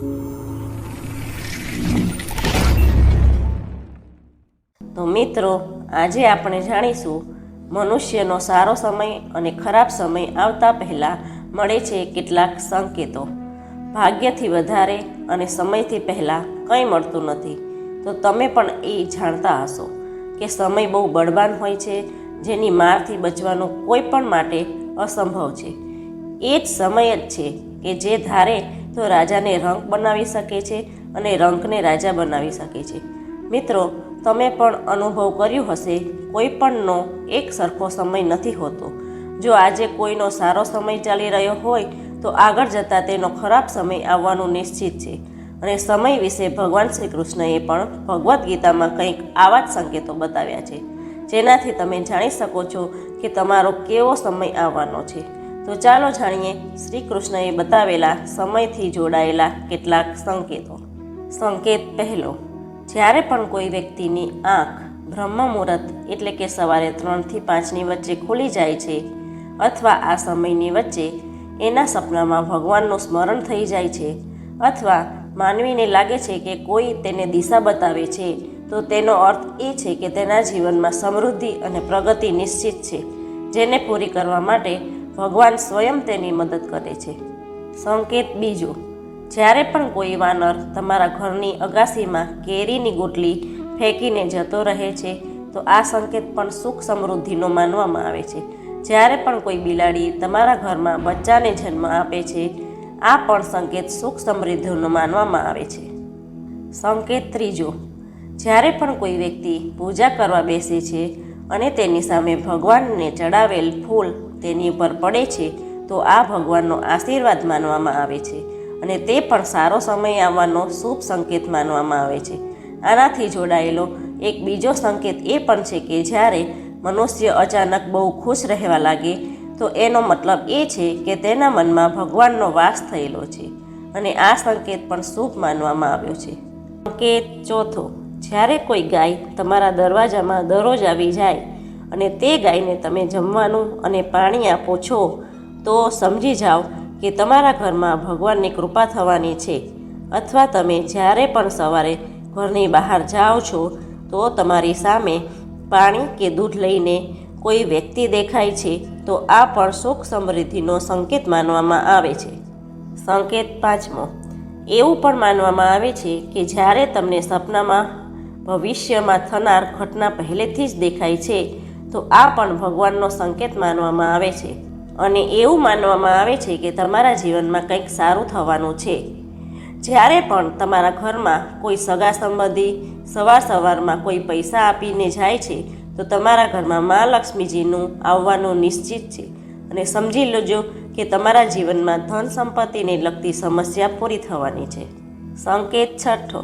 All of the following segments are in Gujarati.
તો મિત્રો, આજે આપણે જાણીશું, મનુષ્યનો સારો સમય અને ખરાબ સમય આવતા પહેલાં મળે છે કેટલાક સંકેતો. ભાગ્યથી વધારે અને સમયથી પહેલાં કંઈ મળતું નથી. તો તમે પણ એ જાણતા હશો કે સમય બહુ બળવાન હોય છે, જેની મારથી બચવાનું કોઈ પણ માટે અસંભવ છે. એ જ સમય જ છે કે જે ધારે તો રાજાને રંક બનાવી શકે છે અને રંકને રાજા બનાવી શકે છે. મિત્રો, તમે પણ અનુભવ કર્યું હશે કોઈ પણનો એક સરખો સમય નથી હોતો. જો આજે કોઈનો સારો સમય ચાલી રહ્યો હોય, તો આગળ જતાં તેનો ખરાબ સમય આવવાનું નિશ્ચિત છે. અને સમય વિશે ભગવાન શ્રી કૃષ્ણએ પણ ભગવદ્ ગીતામાં કંઈક આવા જ સંકેતો બતાવ્યા છે. જેનાથી તમે જાણી શકો છો કે તમારો કેવો સમય આવવાનો છે. તો ચાલો જાણીએ શ્રી કૃષ્ણએ બતાવેલા સમયથી જોડાયેલા કેટલાક સંકેતો. સંકેત પહેલો, જ્યારે પણ કોઈ વ્યક્તિની આંખ બ્રહ્મ મુહૂર્ત એટલે કે સવારે ત્રણથી પાંચની વચ્ચે ખુલી જાય છે અથવા આ સમયની વચ્ચે એના સપનામાં ભગવાનનું સ્મરણ થઈ જાય છે અથવા માનવીને લાગે છે કે કોઈ તેને દિશા બતાવે છે, તો તેનો અર્થ એ છે કે તેના જીવનમાં સમૃદ્ધિ અને પ્રગતિ નિશ્ચિત છે, જેને પૂરી કરવા માટે ભગવાન સ્વયં તેની મદદ કરે છે. સંકેત બીજો, જ્યારે પણ કોઈ વાનર તમારા ઘરની અગાસીમાં કેરીની ગોટલી ફેંકીને જતો રહે છે, તો આ સંકેત પણ સુખ સમૃદ્ધિનો માનવામાં આવે છે. જ્યારે પણ કોઈ બિલાડી તમારા ઘરમાં બચ્ચાને જન્મ આપે છે, આ પણ સંકેત સુખ સમૃદ્ધિનો માનવામાં આવે છે. સંકેત ત્રીજો, જ્યારે પણ કોઈ વ્યક્તિ પૂજા કરવા બેસે છે અને તેની સામે ભગવાનને ચડાવેલ ફૂલ તેની ઉપર પડે છે, તો આ ભગવાનનો આશીર્વાદ માનવામાં આવે છે અને તે પણ સારો સમય આવવાનો શુભ સંકેત માનવામાં આવે છે. આનાથી જોડાયેલો એક બીજો સંકેત એ પણ છે કે જ્યારે મનુષ્ય અચાનક બહુ ખુશ રહેવા લાગે, તો એનો મતલબ એ છે કે તેના મનમાં ભગવાનનો વાસ થયેલો છે અને આ સંકેત પણ શુભ માનવામાં આવ્યો છે. સંકેત ચોથો. જ્યારે કોઈ ગાય તમારા દરવાજામાં દરરોજ આવી જાય અને તે ગાયને તમે જમવાનું અને પાણી આપો છો, તો સમજી જાઓ કે તમારા ઘરમાં ભગવાનની કૃપા થવાની છે. અથવા તમે જ્યારે પણ સવારે ઘરની બહાર જાઓ છો, તો તમારી સામે પાણી કે દૂધ લઈને કોઈ વ્યક્તિ દેખાય છે, તો આ પણ સુખ સમૃદ્ધિનો સંકેત માનવામાં આવે છે. સંકેત પાંચમો. એવું પણ માનવામાં આવે છે કે જ્યારે તમને સપનામાં ભવિષ્યમાં થનાર ઘટના પહેલેથી જ દેખાય છે, તો આ પણ ભગવાનનો સંકેત માનવામાં આવે છે. અને એવું માનવામાં આવે છે કે તમારા જીવનમાં કંઈક સારું થવાનું છે. જ્યારે પણ તમારા ઘરમાં કોઈ સગા સંબંધી, સવાર સવારમાં કોઈ પૈસા આપીને જાય છે, તો તમારા ઘરમાં મા લક્ષ્મીજીનું આવવાનું નિશ્ચિત છે. અને સમજી લેજો કે તમારા જીવનમાં ધન સંપત્તિને લગતી સમસ્યા પૂરી થવાની છે. સંકેત છઠ્ઠો.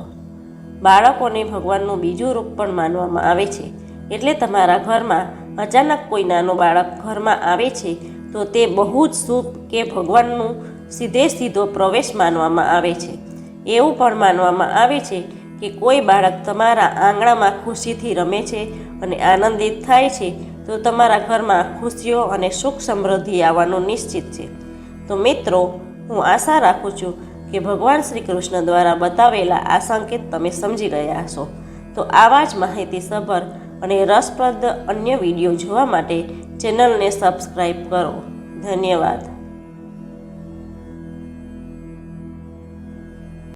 બાળકોને ભગવાનનું બીજું રૂપ પણ માનવામાં આવે છે. એટલે તમારા ઘરમાં અચાનક કોઈ નાનો બાળક ઘરમાં આવે છે, તો તે બહુ જ શુભ કે ભગવાનનું સીધે સીધો પ્રવેશ માનવામાં આવે છે. એવું પણ માનવામાં આવે છે કે કોઈ બાળક તમારા આંગણામાં ખુશીથી રમે છે અને આનંદિત થાય છે, તો તમારા ઘરમાં ખુશીઓ અને સુખ સમૃદ્ધિ આવવાનું નિશ્ચિત છે. તો મિત્રો, હું આશા રાખું છું કે ભગવાન શ્રી કૃષ્ણ દ્વારા બતાવેલા આ સંકેત તમે સમજી ગયા હશો. તો આવા જ માહિતીસભર અને રસપ્રદ અન્ય વીડિયો જોવા માટે ચેનલને સબસ્ક્રાઈબ કરો. ધન્યવાદ.